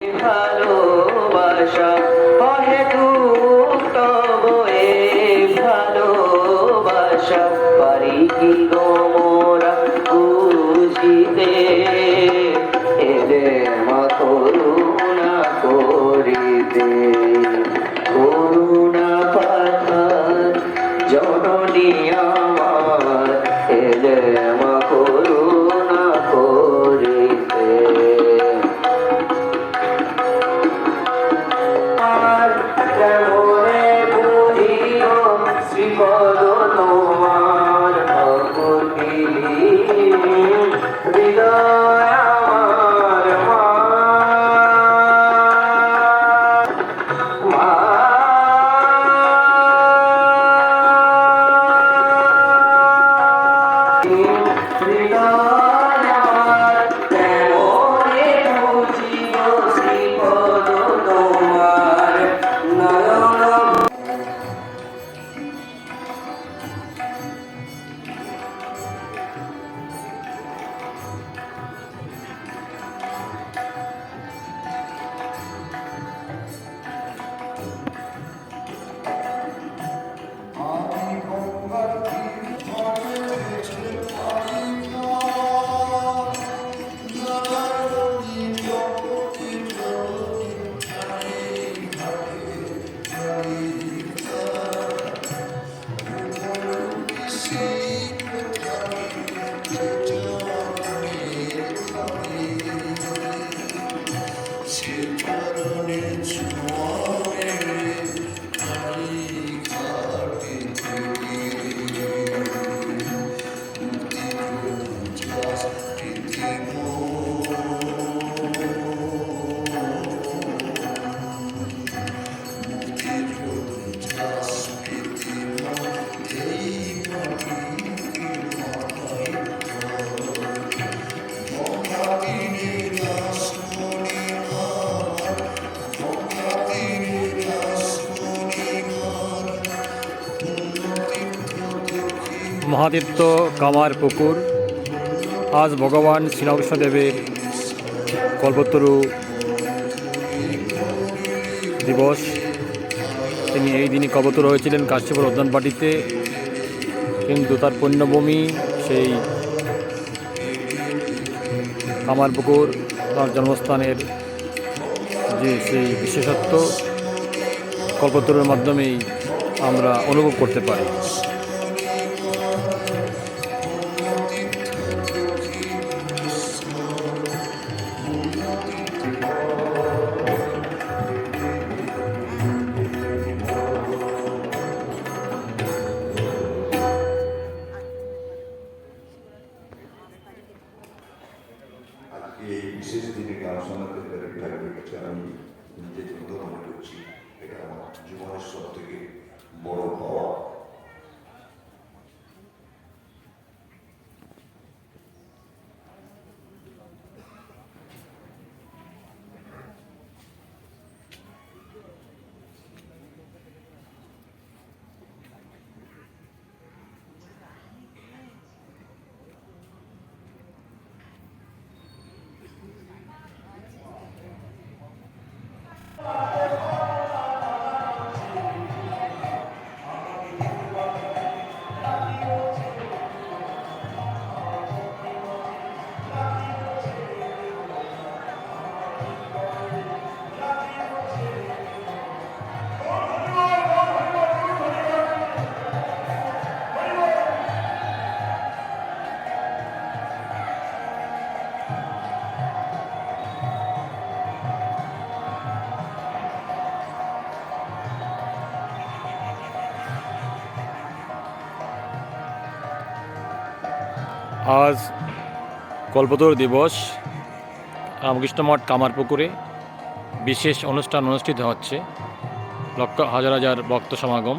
ভালোবাসা। অহেতুক তব এ ভালোবাসা। পারি কি গো মোরা বুঝিতে? এলে মা করুণা করিতে। করুণা পাথার জননী 知道 মহাতীর্থ কামার পুকুর। আজ ভগবান শ্রীরামকৃষ্ণদেবের কল্পতরু দিবস। তিনি এই দিনই কল্পতরু হয়েছিলেন কাশীপুর উদ্যান পার্টিতে কিন্তু তার পুণ্যভূমি সেই কামার পুকুর, তার জন্মস্থানের যে সেই বিশেষত্ব, কল্পতরুর মাধ্যমেই আমরা অনুভব করতে পারি। c'era lì dietro il dolore ci regalavano giù sotto che un buon po' আজ কল্পতর দিবস রামকৃষ্ণ মঠ কামারপুকুরে বিশেষ অনুষ্ঠান অনুষ্ঠিত হচ্ছে। লক্ষ হাজার হাজার ভক্ত সমাগম।